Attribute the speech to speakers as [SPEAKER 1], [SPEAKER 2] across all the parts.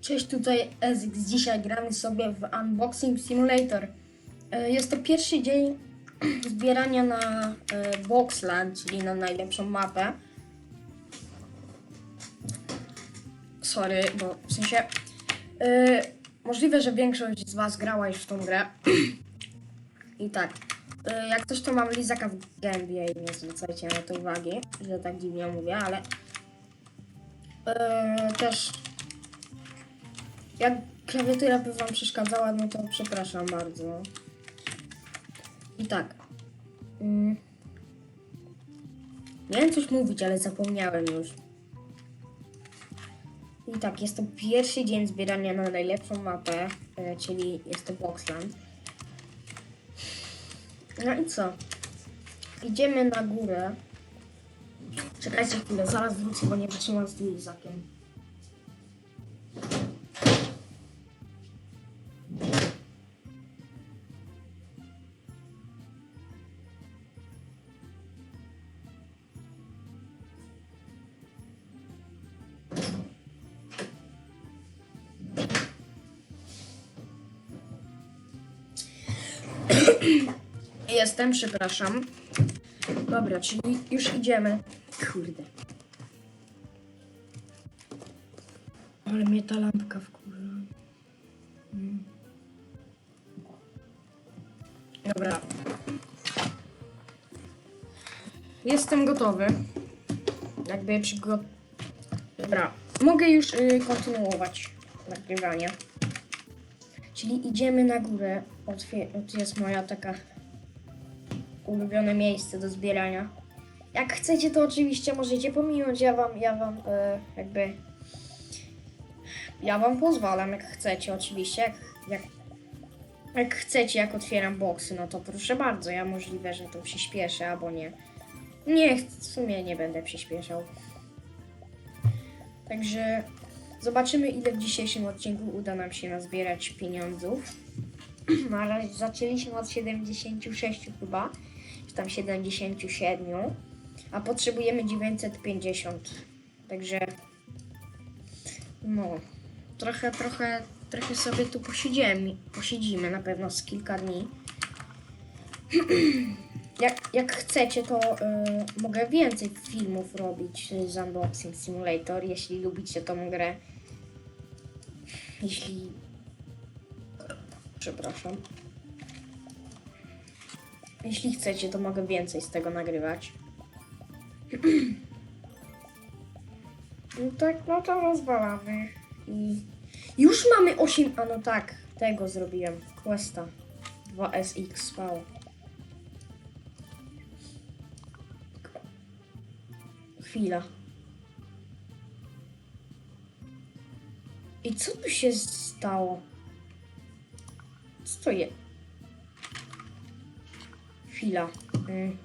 [SPEAKER 1] Cześć, tutaj Ezix. Dzisiaj gramy sobie w Unboxing Simulator. E, Jest to pierwszy dzień zbierania na e, Boxland, czyli na najlepszą mapę. Sorry, bo w sensie e, możliwe, że większość z Was grała już w tą grę. I tak, jak coś to mam lizaka w gębie i nie zwracajcie na to uwagi, że tak dziwnie mówię, ale też jak klawiatura by wam przeszkadzała, no to przepraszam bardzo. I tak. Mm. Miałem coś mówić, ale zapomniałem już. I tak, jest to pierwszy dzień zbierania na najlepszą mapę, e, czyli jest to Boxland. No i co? Idziemy na górę. Czekajcie chwilę, zaraz wrócę, bo nie wytrzymam z lizakiem. Jestem, przepraszam. Dobra, czyli już idziemy. Kurde. Ale mnie ta lampka wkurza. Mm. Dobra. Jestem gotowy. Jakby przygo... Dobra. Mogę już y, kontynuować nagrywanie. Czyli idziemy na górę. Otwie... To jest moja taka ulubione miejsce do zbierania. Jak chcecie, to oczywiście możecie pominąć. Ja wam, ja wam e, jakby. Ja wam pozwalam, jak chcecie, oczywiście. Jak, jak, jak chcecie, jak otwieram boksy, no to proszę bardzo. Ja możliwe, że to przyspieszę, albo nie. Nie, w sumie nie będę przyspieszał. Także zobaczymy, ile w dzisiejszym odcinku uda nam się nazbierać pieniądzów. No ale zaczęliśmy od 76 chyba, tam 77, a potrzebujemy 950. Także no, trochę, trochę, trochę sobie tu posiedzimy, posiedzimy na pewno z kilka dni. Jak, jak chcecie, to y, mogę więcej filmów robić z Unboxing Simulator, jeśli lubicie tą grę. Jeśli Przepraszam. Jeśli chcecie, to mogę więcej z tego nagrywać. No tak, no to rozwalamy. I już mamy 8. A no tak, tego zrobiłem. Questa 2SXV. Chwila. I co tu się stało? Co to jest? Chwila. Mm.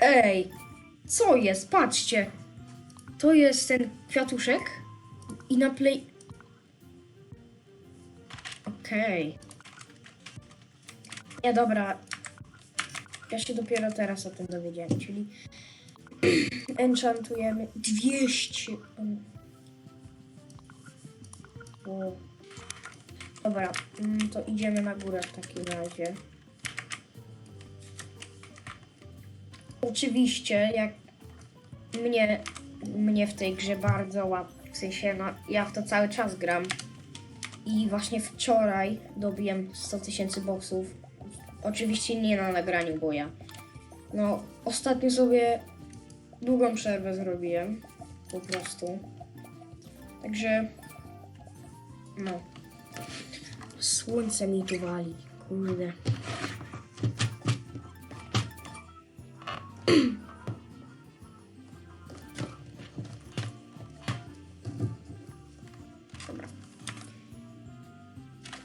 [SPEAKER 1] Ej! Co jest? Patrzcie! To jest ten kwiatuszek i na play... Okej. Nie, dobra. Ja się dopiero teraz o tym dowiedziałem, czyli enchantujemy 200. mm. O. Dobra, mm, to idziemy na górę w takim razie. Oczywiście, jak mnie, mnie w tej grze bardzo łatwo, w sensie, no, ja w to cały czas gram. I właśnie wczoraj dobiłem 100 tysięcy boksów. Oczywiście nie na nagraniu, bo ja. No, ostatnio sobie długą przerwę zrobiłem. Po prostu. Także. No. Słońce mi tu wali, kurde. Dobra.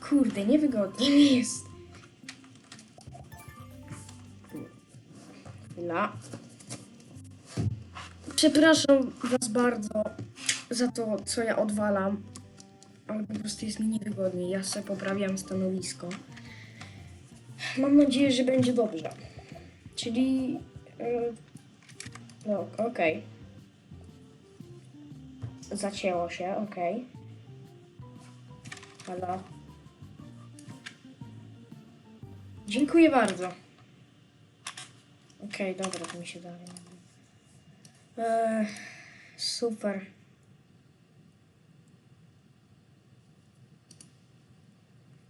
[SPEAKER 1] Kurde, niewygodnie mi jest. Chwila. Przepraszam Was bardzo za to, co ja odwalam ale po prostu jest mi niewygodnie. Ja sobie poprawiam stanowisko. Mam nadzieję, że będzie dobrze. Czyli. Yy, no, okej. Zacięło się, okej. Halo. Dziękuję bardzo. Okej, dobra, to mi się dalej. Eee, super.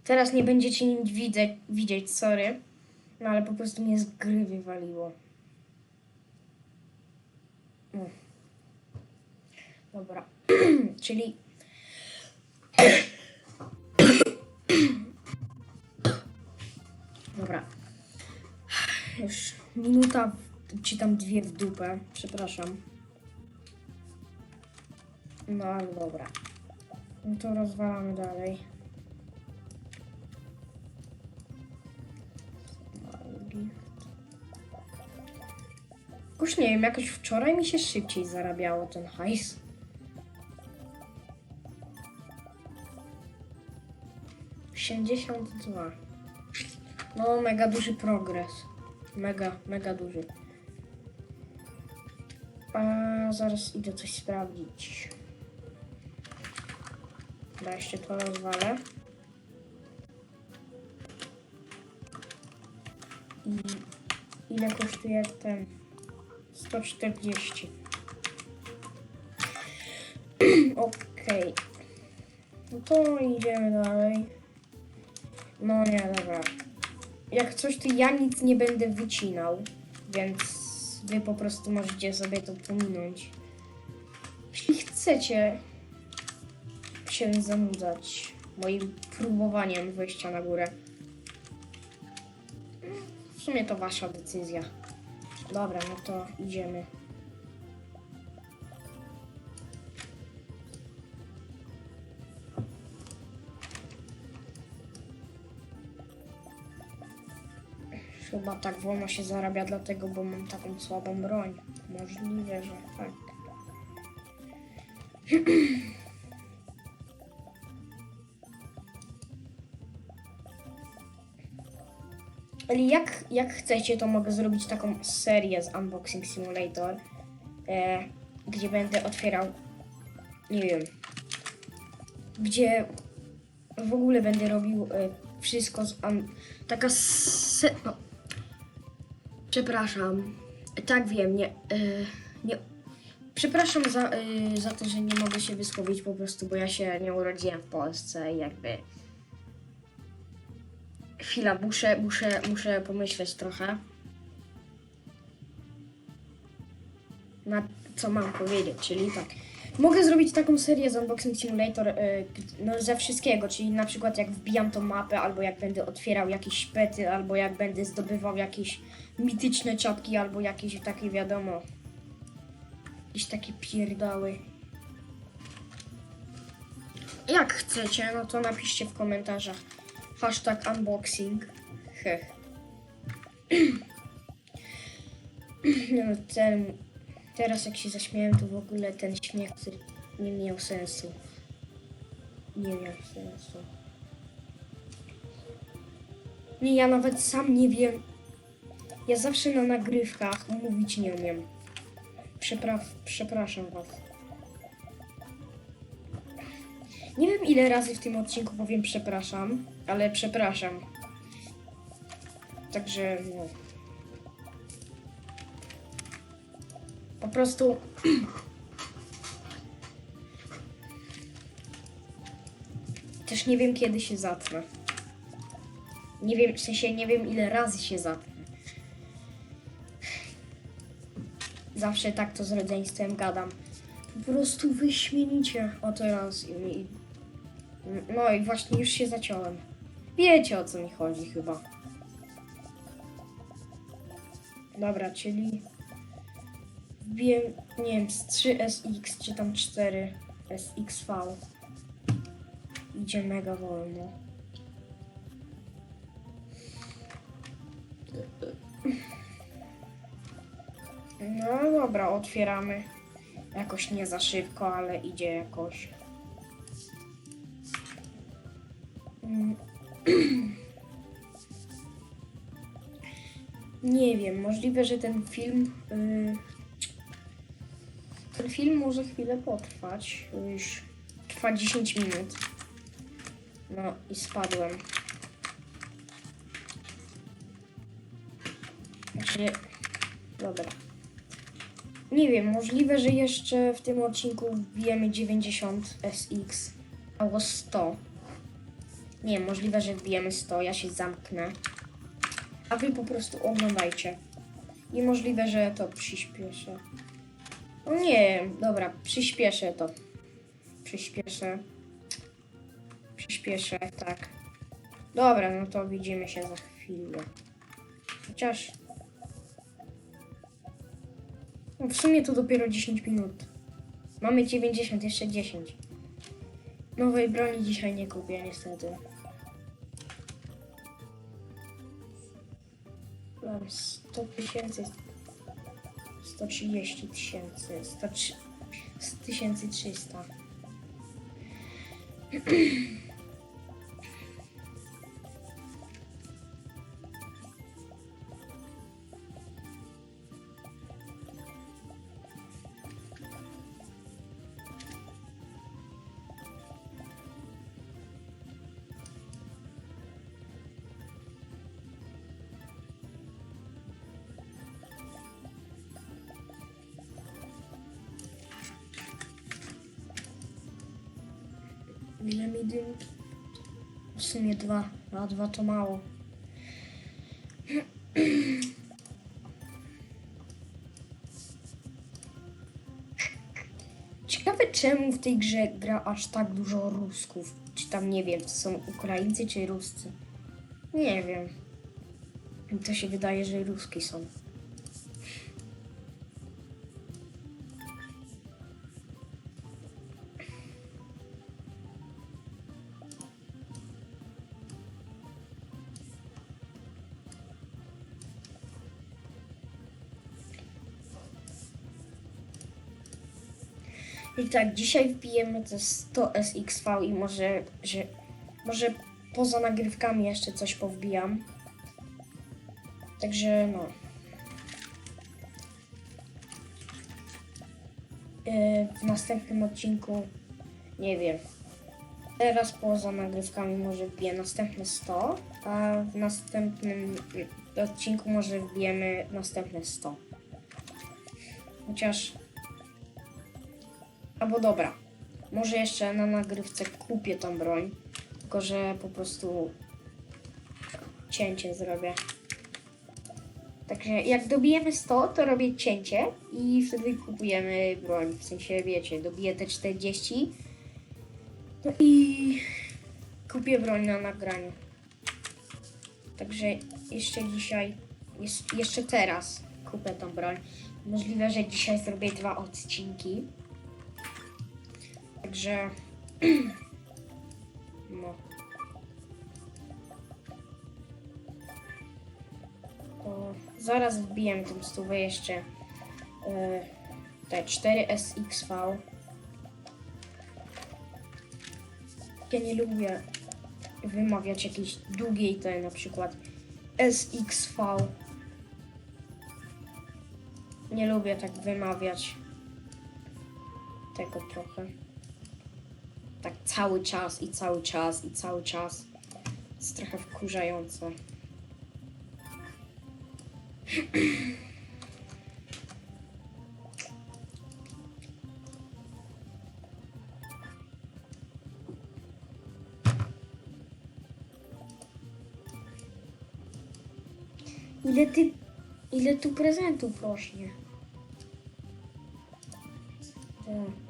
[SPEAKER 1] Teraz nie będziecie nic widzieć, widzieć, sorry. No ale po prostu mnie z gry wywaliło. Mm. Dobra. Czyli. Dobra. Już minuta, czy tam dwie w dupę. Przepraszam. No ale dobra. No to rozwalamy dalej. Jakoś nie wiem, jakoś wczoraj mi się szybciej zarabiało ten hajs. Siedemdziesiąt dwa. No, mega duży progres. Mega, mega duży. A zaraz idę coś sprawdzić. Chyba jeszcze to rozwalę. I ile kosztuje ten? 140. Okej. No to idziemy dalej. No nie, dobra. Jak coś, to ja nic nie będę wycinał, więc wy po prostu możecie sobie to pominąć. Jeśli chcecie się zanudzać moim próbowaniem wejścia na górę, w sumie to wasza decyzja. Dobra, no to idziemy. Chyba tak wolno się zarabia dlatego, bo mam taką słabą broń. Możliwe, że tak. Ale jak, jak chcecie, to mogę zrobić taką serię z Unboxing Simulator, e, gdzie będę otwierał, nie wiem, gdzie w ogóle będę robił e, wszystko z un, taka se, no, przepraszam, tak wiem, nie, e, nie, przepraszam za, e, za to, że nie mogę się wysłowić po prostu, bo ja się nie urodziłem w Polsce jakby Chwila, muszę, muszę, muszę pomyśleć trochę. Na co mam powiedzieć, czyli tak. Mogę zrobić taką serię z Unboxing Simulator y, no, ze wszystkiego, czyli na przykład jak wbijam tą mapę, albo jak będę otwierał jakieś pety, albo jak będę zdobywał jakieś mityczne czapki, albo jakieś takie wiadomo, jakieś takie pierdały. Jak chcecie, no to napiszcie w komentarzach. Hashtag unboxing. Heh. Ten, teraz jak się zaśmiałem, to w ogóle ten śmiech, nie miał sensu. Nie miał sensu. Nie, ja nawet sam nie wiem. Ja zawsze na nagrywkach mówić nie umiem. Przepra przepraszam was. Nie wiem ile razy w tym odcinku powiem przepraszam, ale przepraszam. Także no. Po prostu też nie wiem kiedy się zatnę. Nie wiem, w sensie nie wiem ile razy się zatnę. Zawsze tak to z rodzeństwem gadam. Po prostu wyśmienicie o teraz no i właśnie już się zaciąłem. Wiecie o co mi chodzi chyba. Dobra, czyli wbiję, nie wiem, z 3SX czy tam 4SXV. Idzie mega wolno. No dobra, otwieramy. Jakoś nie za szybko, ale idzie jakoś. Mm. Nie wiem, możliwe, że ten film. Yy, ten film może chwilę potrwać. Już trwa 10 minut. No i spadłem. Znaczy, dobra. Nie wiem, możliwe, że jeszcze w tym odcinku wbijemy 90 SX albo 100. Nie, możliwe, że wbijemy 100, ja się zamknę. A wy po prostu oglądajcie. I możliwe, że to przyspieszę. No nie, dobra, przyspieszę to. Przyspieszę. Przyspieszę, tak. Dobra, no to widzimy się za chwilę. Chociaż... No w sumie to dopiero 10 minut. Mamy 90, jeszcze 10. Nowej broni dzisiaj nie kupię, niestety. Mam 100 tysięcy. 130 tysięcy. 100 tysięcy 300. Mi dym? W sumie dwa, a dwa to mało. Ciekawe czemu w tej grze gra aż tak dużo Rusków. Czy tam nie wiem, to są Ukraińcy czy Ruscy. Nie wiem. To się wydaje, że Ruski są. Tak, dzisiaj wbijemy te 100 SXV i może, że, może poza nagrywkami jeszcze coś powbijam. Także no. Yy, W następnym odcinku, nie wiem. Teraz poza nagrywkami może wbiję następne 100, a w następnym odcinku może wbijemy następne 100. Chociaż Albo dobra, może jeszcze na nagrywce kupię tą broń, tylko że po prostu cięcie zrobię. Także jak dobijemy 100, to robię cięcie i wtedy kupujemy broń. W sensie, wiecie, dobiję te 40 no i kupię broń na nagraniu. Także jeszcze dzisiaj, jeszcze teraz kupię tą broń. Możliwe, że dzisiaj zrobię dwa odcinki. Także. No. To zaraz wbiję tą stówę jeszcze. y, te 4 SXV. Ja nie lubię wymawiać jakiejś długiej tej na przykład SXV. Nie lubię tak wymawiać tego trochę tak cały czas i cały czas i cały czas. Jest trochę wkurzające. Ile ty, ile tu prezentów rośnie? Tak.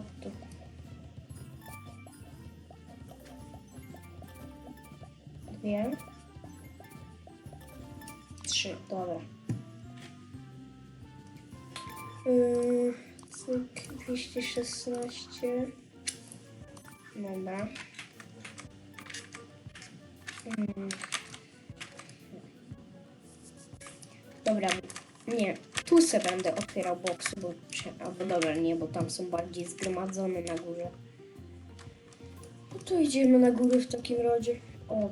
[SPEAKER 1] przodu. Dwie. Trzy, dobra. Yy, 216. Dobra. Yy. Dobra, nie, tu se będę otwierał boksy, bo prze- albo dobra, nie, bo tam są bardziej zgromadzone na górze. No to idziemy na górę w takim razie. O.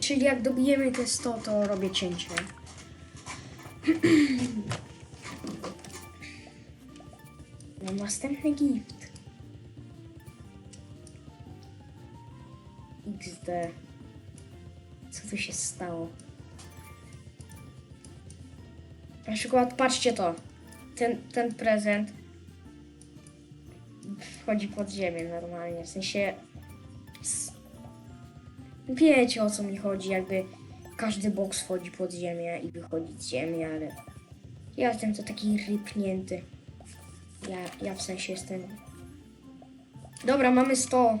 [SPEAKER 1] Czyli jak dobijemy te 100, to robię cięcie. No następny gift. XD. Co tu się stało? Na przykład patrzcie to. Ten, ten prezent wchodzi pod ziemię normalnie. W sensie. Wiecie o co mi chodzi, jakby każdy boks wchodzi pod ziemię i wychodzi z ziemi, ale ja jestem to taki rypnięty. Ja, ja w sensie jestem. Dobra, mamy 100.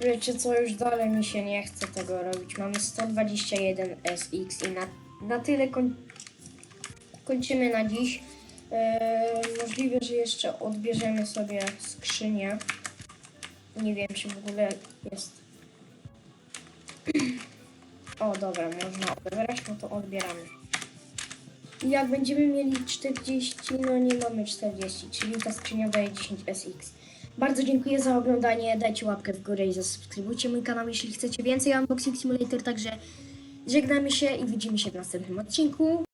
[SPEAKER 1] Wiecie co, już dalej mi się nie chce tego robić. Mamy 121 SX i na, na tyle koń, kończymy na dziś. Eee, możliwe, że jeszcze odbierzemy sobie skrzynię. Nie wiem, czy w ogóle jest. O, dobra, można odebrać, no to odbieramy. I jak będziemy mieli 40, no nie mamy 40, czyli ta skrzynia daje 10 SX. Bardzo dziękuję za oglądanie, dajcie łapkę w górę i zasubskrybujcie mój kanał, jeśli chcecie więcej Unboxing Simulator, także żegnamy się i widzimy się w następnym odcinku.